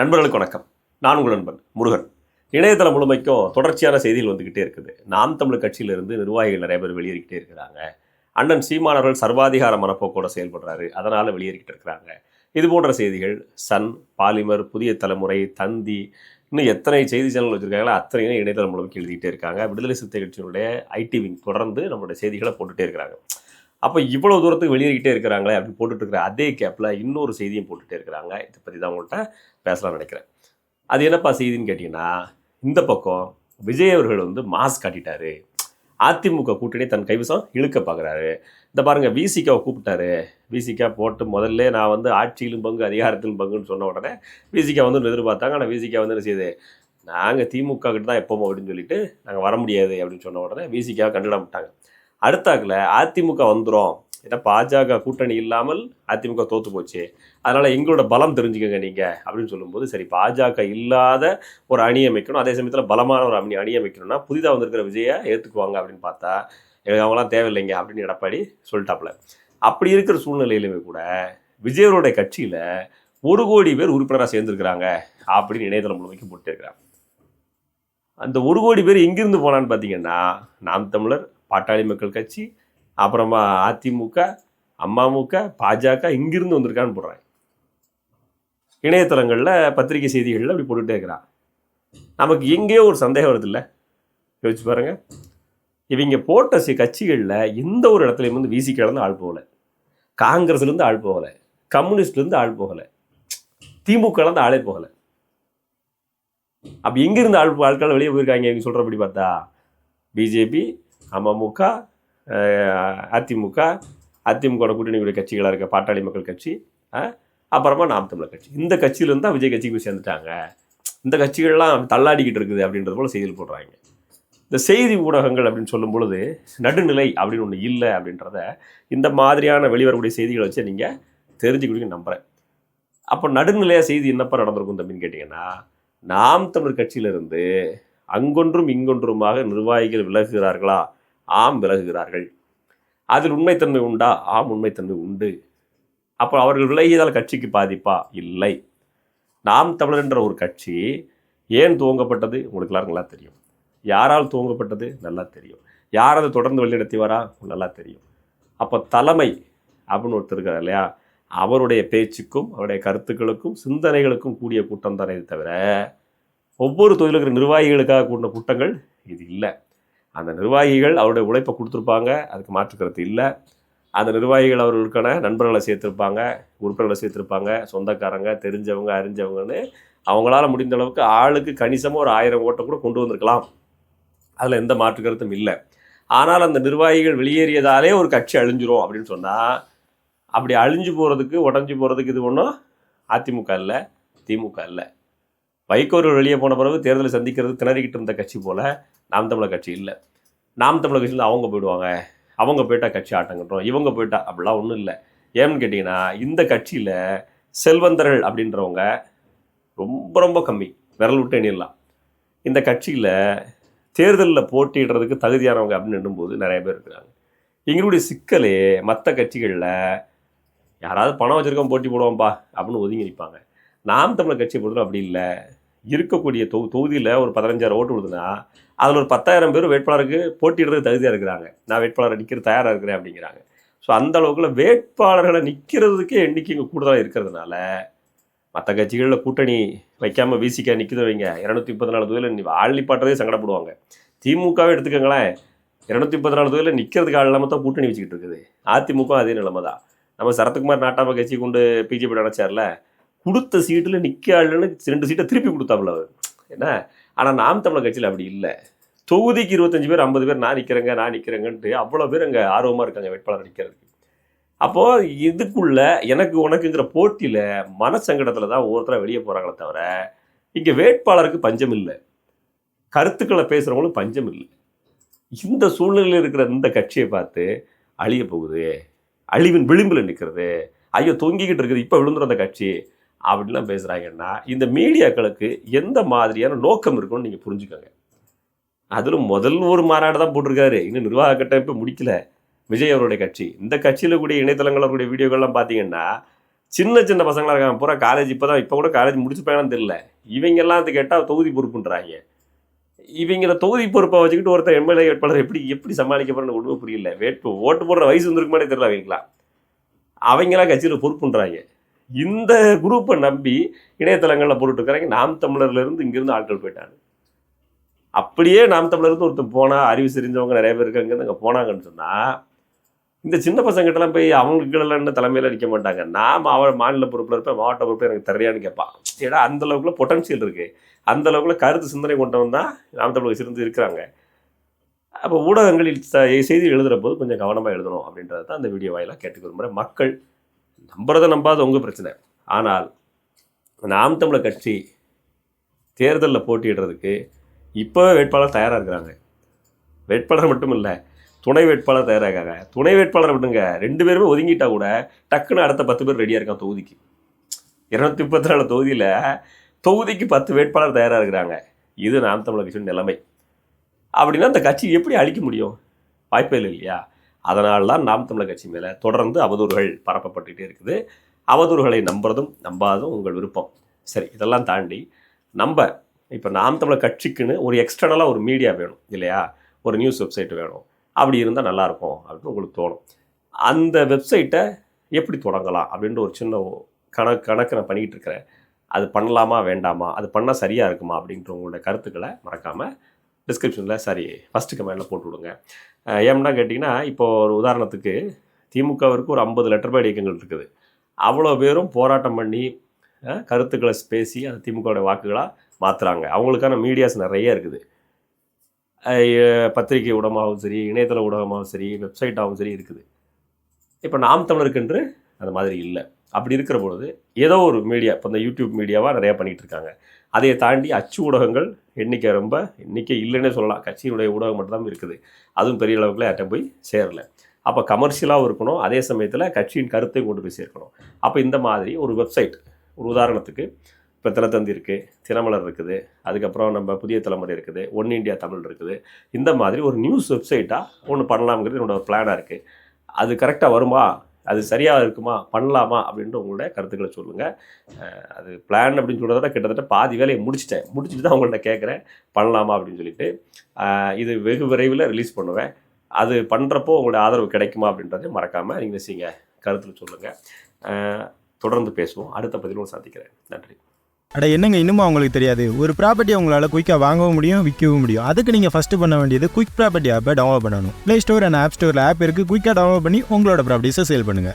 நண்பர்களுக்கு வணக்கம். நான் உங்கள் நண்பன் முருகன். இணையதளம் முழுமைக்கும் தொடர்ச்சியான செய்திகள் வந்துக்கிட்டே இருக்குது. நாம் தமிழ் கட்சியிலிருந்து நிர்வாகிகள் நிறைய பேர் வெளியேறிக்கிட்டே இருக்கிறாங்க. அண்ணன் சீமானவர்கள் சர்வாதிகார மனப்போக்கோட செயல்படுறாரு. அதனால் வெளியேறிக்கிட்டு இருக்கிறாங்க. இது போன்ற செய்திகள் சன் பாலிமர் புதிய தலைமுறை தந்தி இன்னும் எத்தனை செய்தி சேனல் வச்சுருக்காங்களோ அத்தனையும் இணையதளம் மூலமாக எழுதிக்கிட்டே இருக்காங்க. விடுதலை சிறுத்தை கட்சியினுடைய ஐடி விங் தொடர்ந்து நம்மளுடைய செய்திகளை போட்டுகிட்டே இருக்கிறாங்க. அப்போ இவ்வளோ தூரத்துக்கு வெளியேறிக்கிட்டே இருக்கிறாங்களே அப்படின்னு போட்டுட்டு இருக்கிற அதே கேப்பில் இன்னொரு செய்தியும் போட்டுகிட்டே இருக்கிறாங்க. இதை பற்றி தான் உங்கள்கிட்ட பேசலாம்னு நினைக்கிறேன். அது என்னப்பா செய்தின்னு கேட்டிங்கன்னா இந்த பக்கம் விஜய் அவர்கள் வந்து மாஸ் காட்டிட்டாரு. அதிமுக கூட்டணி தன் கைவசம் இழுக்க பார்க்குறாரு இந்த பாருங்கள் விசிகாவை கூப்பிட்டாரு. விசிகா போட்டு முதல்ல நான் வந்து ஆட்சியிலும் பங்கு அதிகாரத்திலும் பங்குன்னு சொன்ன உடனே விசிகா வந்து எதிர்பார்த்தாங்க. ஆனால் விசிகா வந்து என்ன செய்யுது நாங்கள் திமுக கிட்ட தான் எப்போமோ அப்படின்னு சொல்லிட்டு நாங்கள் வர முடியாது அப்படின்னு சொன்ன உடனே விசிகாவை கண்டுடாமட்டாங்க அடுத்தாக்கில் அதிமுக வந்துடும் ஏன்னா பாஜக கூட்டணி இல்லாமல் அதிமுக தோத்து போச்சு. அதனால் எங்களோட பலம் தெரிஞ்சுக்கோங்க நீங்கள் அப்படின்னு சொல்லும்போது சரி பாஜக இல்லாத ஒரு அணி அமைக்கணும். அதே சமயத்தில் பலமான ஒரு அணி அணி அமைக்கணும்னா புதிதாக வந்திருக்கிற விஜயை ஏற்றுக்குவாங்க அப்படின்னு பார்த்தா எனக்கு அவங்களாம் தேவையில்லைங்க அப்படின்னு எடப்பாடி சொல்லிட்டாப்புல. அப்படி இருக்கிற சூழ்நிலையிலுமே கூட விஜயவருடைய கட்சியில் ஒரு கோடி பேர் உறுப்பினராக சேர்ந்துருக்கிறாங்க அப்படின்னு இணையதளம் முழுமைக்கு போட்டு இருக்கிறாங்க அந்த ஒரு கோடி பேர் எங்கிருந்து போனான்னு பார்த்தீங்கன்னா நாம் தமிழர் பாட்டாளி மக்கள் கட்சி அப்புறமா அதிமுக அமமுக பாஜக இங்கிருந்து வந்திருக்கான்னு போடுறாங்க. இணையதளங்களில் பத்திரிகை செய்திகளில் அப்படி போட்டுகிட்டே இருக்கிறான் நமக்கு எங்கேயோ ஒரு சந்தேகம் வருது இல்லை யோசிச்சு பாருங்க. இவங்க போட்ட சி கட்சிகளில் எந்த ஒரு இடத்துலையும் வந்து வீசி கிடந்து ஆள் போகலை. காங்கிரஸ்லேருந்து ஆள் போகலை. கம்யூனிஸ்ட்லேருந்து ஆள் போகலை. திமுகலேருந்து ஆளே போகலை. அப்போ எங்கிருந்து ஆள் ஆட்கள் வெளியே போயிருக்காங்க இவங்க சொல்கிறபடி பார்த்தா பிஜேபி அமமுக அதிமுக அதிமுக கூட்டணியுடைய கட்சிகளாக இருக்க பாட்டாளி மக்கள் கட்சி அப்புறமா நாம் தமிழர் கட்சி. இந்த கட்சியிலேருந்து தான் விஜய் கட்சிக்கு போய் சேர்ந்துட்டாங்க. இந்த கட்சிகள்லாம் தள்ளாடிக்கிட்டு இருக்குது அப்படின்றது போல் செய்தியில் போடுறாங்க. இந்த செய்தி ஊடகங்கள் அப்படின்னு சொல்லும் பொழுது நடுநிலை அப்படின்னு ஒன்று இல்லை அப்படின்றத இந்த மாதிரியான வெளிவரக்கூடிய செய்திகளை வச்சு நீங்கள் தெரிஞ்சுக்கிட்டு நம்புகிறேன் அப்போ நடுநிலையாக செய்தி என்னப்பா நடந்திருக்கும் தம்பின்னு கேட்டிங்கன்னா நாம் தமிழர் கட்சியிலிருந்து அங்கொன்றும் இங்கொன்றுமாக நிர்வாகிகள் விலகுகிறார்களா? ஆம் விலகுகிறார்கள். அதில் உண்மைத்தன்மை உண்டா? ஆம் உண்மைத்தன்மை உண்டு. அப்போ அவர்கள் விலகியதால் கட்சிக்கு பாதிப்பா? இல்லை. நாம் தமிழர் என்ற ஒரு கட்சி ஏன் துவங்கப்பட்டது? உங்களுக்கு எல்லாரும் நல்லா தெரியும். யாரால் துவங்கப்பட்டது? நல்லா தெரியும். யார் அதை தொடர்ந்து வழிநடத்தி வரா? நல்லா தெரியும். அப்போ தலைமை அப்படின்னு ஒருத்தர் இருக்கார் இல்லையா? அவருடைய பேச்சுக்கும் அவருடைய கருத்துக்களுக்கும் சிந்தனைகளுக்கும் கூடிய கூட்டம் தானே தவிர ஒவ்வொரு தொழில் நிர்வாகிகளுக்காக கூடின கூட்டங்கள் இது இல்லை. அந்த நிர்வாகிகள் அவருடைய உழைப்பை கொடுத்துருப்பாங்க அதுக்கு மாற்று கருத்து இல்லை. அந்த நிர்வாகிகள் அவர்களுக்கான நண்பர்களை சேர்த்துருப்பாங்க உறுப்பினர்களை சேர்த்துருப்பாங்க சொந்தக்காரங்க தெரிஞ்சவங்க அறிஞ்சவங்கன்னு அவங்களால முடிந்த அளவுக்கு ஆளுக்கு கணிசமாக ஒரு ஆயிரம் ஓட்டை கூட கொண்டு வந்திருக்கலாம். அதில் எந்த மாற்று கருத்தும் இல்லை. ஆனால் அந்த நிர்வாகிகள் வெளியேறியதாலே ஒரு கட்சி அழிஞ்சிரும் அப்படின்னு சொன்னால் அப்படி அழிஞ்சு போகிறதுக்கு உடஞ்சி போகிறதுக்கு இது ஒன்றும் அதிமுக இல்லை திமுக இல்லை. வைகோர்கள் வெளியே போன பிறகு தேர்தலை சந்திக்கிறது திணறிக்கிட்டு இருந்த கட்சி போல் நாம் தமிழர் கட்சி இல்லை. நாம் தமிழர் கட்சியில் அவங்க போயிடுவாங்க. அவங்க போயிட்டா கட்சி ஆட்டங்கட்டுறோம் இவங்க போயிட்டா அப்படிலாம் ஒன்றும் இல்லை. ஏன்னு கேட்டிங்கன்னா இந்த கட்சியில் செல்வந்தர்கள் அப்படின்றவங்க ரொம்ப ரொம்ப கம்மி. விரல் விட்டு எண்ணிடலாம். இந்த கட்சியில் தேர்தலில் போட்டியிடுறதுக்கு தகுதியானவங்க அப்படின்னு எண்ணும்போது நிறைய பேர் இருக்கிறாங்க. எங்களுடைய சிக்கலே மற்ற கட்சிகளில் யாராவது பணம் வச்சுருக்கோம் போட்டி போடுவோம்ப்பா அப்படின்னு ஒதுங்கி நிற்பாங்க நாம் தமிழர் கட்சியை பொறுத்தவரை அப்படி இல்லை. இருக்கக்கூடிய தொ தொகுதியில் ஒரு பதினஞ்சாயிரம் ஓட்டு விடுதுன்னா அதில் ஒரு பத்தாயிரம் பேர் வேட்பாளருக்கு போட்டியிடுறது தகுதியாக இருக்கிறாங்க. நான் வேட்பாளரை நிற்கிற தயாராக இருக்கிறேன் அப்படிங்கிறாங்க. ஸோ அந்த அளவுக்குள்ள வேட்பாளர்களை நிற்கிறதுக்கே எண்ணிக்கை இங்கே கூடுதலாக இருக்கிறதுனால மற்ற கட்சிகளில் கூட்டணி வைக்காமல் வீசிக்க நிற்கிறது வைங்க. இரநூத்தி முப்பத்தி நாலு தொகுதியில் ஆள் நிப்பாட்டுறதே சங்கடப்படுவாங்க. திமுகவே எடுத்துக்கோங்களேன். இரநூத்தி முப்பத்தி நாலு தொகுதியில் நிற்கிறதுக்கு ஆள் இல்லாமல் தான் கூட்டணி வச்சுக்கிட்டு இருக்குது. அதிமுக அதே நிலைமை தான் நம்ம சரத்குமார் நாட்டாம கட்சி கொண்டு பிஜேபி நினச்சார்ல கொடுத்த சீட்டில் நிற்காளுன்னு ரெண்டு சீட்டை திருப்பி கொடுத்தாப்புல அவர் என்ன? ஆனால் நாம் தமிழர் கட்சியில் அப்படி இல்லை. தொகுதிக்கு இருபத்தஞ்சு பேர் ஐம்பது பேர் நான் நிற்கிறேங்க நான் நிற்கிறேங்கன்ட்டு அவ்வளோ பேர் அங்கே ஆர்வமாக இருக்காங்க வேட்பாளர் நிற்கிறதுக்கு அப்போது இதுக்குள்ள எனக்கு உனக்குங்கிற போட்டியில் மனசங்கடத்தில் தான் ஒவ்வொருத்தராக வெளியே போகிறாங்களே தவிர இங்கே வேட்பாளருக்கு பஞ்சம் இல்லை. கருத்துக்களை பேசுகிறவங்களும் பஞ்சம் இல்லை. இந்த சூழ்நிலையில் இருக்கிற இந்த கட்சியை பார்த்து அழிய போகுது. அழிவின் விளிம்பில் நிற்கிறது ஐயோ தொங்கிக்கிட்டு இருக்குது. இப்போ விழுந்துரும் அந்த கட்சி. அப்படின்லாம் பேசுகிறாங்கன்னா இந்த மீடியாக்களுக்கு எந்த மாதிரியான நோக்கம் இருக்குன்னு நீங்கள் புரிஞ்சுக்கோங்க. அதில் முதல் ஒரு மாநாடு தான் போட்டிருக்காரு. இன்னும் நிர்வாக கட்டமைப்பு முடிக்கல. விஜய் அவருடைய கட்சி. இந்த கட்சியில் கூடிய இணையதளங்கள் அவருடைய வீடியோக்கள்லாம் பார்த்தீங்கன்னா சின்ன சின்ன பசங்களாக இருக்காங்க. பூரா காலேஜ் இப்போ தான் இப்போ கூட காலேஜ் முடிச்சுப்பாங்கன்னு தெரியல. இவங்கெல்லாம் அது கேட்டால் தொகுதி பொறுப்புன்றாங்க. இவங்கள தொகுதி பொறுப்பை வச்சுக்கிட்டு ஒருத்தர் எம்எல்ஏ வேட்பாளர் எப்படி எப்படி சமாளிக்க போகிறேன்னு ஒன்றுமே புரியல. வேட்பு ஓட்டு போடுற வயசு வந்திருக்குமானே தெரியல அவங்களாம் அவங்களாம் கட்சியில் பொறுப்புன்றாங்க. இந்த குரூப்பை நம்பி இணையதளங்களில் போட்டுட்ருக்கிறாங்க நாம் தமிழர்லேருந்து இங்கேருந்து ஆட்கள் போயிட்டாங்க. அப்படியே நாம் தமிழர் ஒருத்தர் ஒருத்தன் போனால் அறிவு தெரிஞ்சவங்க நிறைய பேர் இருக்காங்க அங்கே போனாங்கன்னு சொன்னால் இந்த சின்ன பசங்கிட்டலாம் போய் அவங்களுக்குலாம் தலைமையில் நிற்க மாட்டாங்க. நான் மாவட்ட மாநில பொறுப்பில் இருப்பேன் மாவட்ட பொறுப்பில் எனக்கு தரையான்னு கேட்பான் ஏன்னா அந்த அளவுக்குள்ள பொட்டன்ஷியல் இருக்குது அந்த அளவுக்குள்ள கருத்து சிந்தனை கொண்டவன் தான் நாம் தமிழக சிறந்து இருக்கிறாங்க. அப்போ ஊடகங்களில் செய்தி எழுதுகிற போது கொஞ்சம் கவனமாக எழுதணும் அப்படின்றத தான் அந்த வீடியோ வாயிலாக கேட்டுக்கிற முறை மக்கள் நம்புறதை நம்பாத உங்கள் பிரச்சனை. ஆனால் நாம் தமிழர் கட்சி தேர்தலில் போட்டியிடுறதுக்கு இப்போவே வேட்பாளர் தயாராக இருக்கிறாங்க. வேட்பாளர் மட்டும் இல்லை துணை வேட்பாளர் தயாராகாங்க துணை வேட்பாளர் விட்டுங்க ரெண்டு பேருமே ஒதுங்கிட்டா கூட டக்குன்னு அடுத்த பத்து பேர் ரெடியாக இருக்கான் தொகுதிக்கு. இரநூத்தி முப்பத்தி நாலு தொகுதியில் தொகுதிக்கு பத்து வேட்பாளர் தயாராக இருக்கிறாங்க. இது நாம் தமிழர் கட்சியின் நிலைமை. அப்படின்னா அந்த கட்சி எப்படி அழிக்க முடியும்? வாய்ப்பே இல்லை இல்லையா? அதனால் தான் நாம் தமிழர் கட்சி மேலே தொடர்ந்து அவதூறுகள் பரப்பப்பட்டுகிட்டே இருக்குது. அவதூறுகளை நம்புறதும் நம்பாததும் உங்கள் விருப்பம். சரி இதெல்லாம் தாண்டி நம்ம இப்போ நாம் தமிழர் கட்சிக்குன்னு ஒரு எக்ஸ்டர்னலாக ஒரு மீடியா வேணும் இல்லையா? ஒரு நியூஸ் வெப்சைட் வேணும். அப்படி இருந்தால் நல்லாயிருக்கும் அப்படின்னு உங்களுக்கு தோணும். அந்த வெப்சைட்டை எப்படி தொடங்கலாம் அப்படின்ற ஒரு சின்ன கணக்கு கணக்கு நான் பண்ணிக்கிட்டு இருக்கிறேன். அது பண்ணலாமா வேண்டாமா? அது பண்ணால் சரியாக இருக்குமா அப்படின்ற உங்களோட கருத்துக்களை மறக்காமல் டிஸ்கிரிப்ஷனில் சாரி ஃபஸ்ட்டு கமெண்டில் போட்டு விடுங்க. அஹ் ஏன்னா கேட்டிங்கன்னா இப்போ ஒரு உதாரணத்துக்கு திமுகவிற்கு ஒரு ஐம்பது லெட்டர் பேட் இயக்கங்கள் இருக்குது. அவ்வளோ பேரும் போராட்டம் பண்ணி கருத்துக்களை பேசி அந்த திமுகவோட வாக்குகளாக மாற்றுறாங்க அவங்களுக்கான மீடியாஸ் நிறைய இருக்குது. பத்திரிகை ஊடகமாகவும் சரி இணையதள ஊடகமாகவும் சரி வெப்சைட்டாகவும் சரி இருக்குது. இப்போ நாம் தமிழருக்கென்று அந்த மாதிரி இல்லை. அப்படி இருக்கிற பொழுது ஏதோ ஒரு மீடியா இப்போ இந்த யூடியூப் மீடியாவாக நிறையா பண்ணிகிட்டு இருக்காங்க. அதை தாண்டி அச்சு ஊடகங்கள் எண்ணிக்கை ரொம்ப எண்ணிக்கை இல்லைன்னே சொல்லலாம். கட்சியினுடைய ஊடகம் மட்டும்தான் இருக்குது. அதுவும் பெரிய அளவுக்குள்ள யார்ட்ட போய் சேரல. அப்போ கமர்ஷியலாகவும் இருக்கணும். அதே சமயத்தில் கட்சியின் கருத்தை கொண்டு போய் சேர்க்கணும். அப்போ இந்த மாதிரி ஒரு வெப்சைட் ஒரு உதாரணத்துக்கு இப்போ தினத்தந்தி இருக்குது தினமலர் இருக்குது அதுக்கப்புறம் நம்ம புதிய தலைமுறை இருக்குது ஒன் இண்டியா தமிழ் இருக்குது. இந்த மாதிரி ஒரு நியூஸ் வெப்சைட்டாக ஒன்று பண்ணலாம்ங்கிறது என்னோட ஒரு பிளானாக இருக்குது அது கரெக்டாக வருமா? அது சரியாக இருக்குமா? பண்ணலாமா? அப்படின்ட்டு உங்களுடைய கருத்துக்களை சொல்லுங்கள் அது பிளான் அப்படின்னு சொல்கிறத கிட்டத்தட்ட பாதி வேலையை முடிச்சிட்டேன். முடிச்சுட்டு தான் உங்கள்கிட்ட கேட்குறேன். பண்ணலாமா? அப்படின்னு சொல்லிட்டு. இது வெகு விரைவில் ரிலீஸ் பண்ணுவேன். அது பண்ணுறப்போ உங்களுடைய ஆதரவு கிடைக்குமா? அப்படின்றதையும் மறக்காமல் நீங்கள் செய்யுங்க கருத்தில் சொல்லுங்கள் தொடர்ந்து பேசுவோம். அடுத்த பதிலும் சந்திக்கிறேன். நன்றி. அட என்னங்க இன்னுமா அவங்களுக்கு தெரியாது? ஒரு ப்ராப்பர்ட்டி உங்களால் குயிக்காக வாங்கவும் முடியும் விற்கவும் முடியும். அதுக்கு நீங்கள் ஃபஸ்ட்டு பண்ண வேண்டியது குயிக் ப்ராப்பர்ட்டி ஆப்பை டவுன்லோட் பண்ணணும். ப்ளே ஸ்டோர் அண்ட் ஆப் ஸ்டோரில் ஆப் இருக்குது குயிக்காக டவுன்லோட் பண்ணி உங்களோட ப்ராப்பர்ட்டிஸை சேல் பண்ணுங்கள்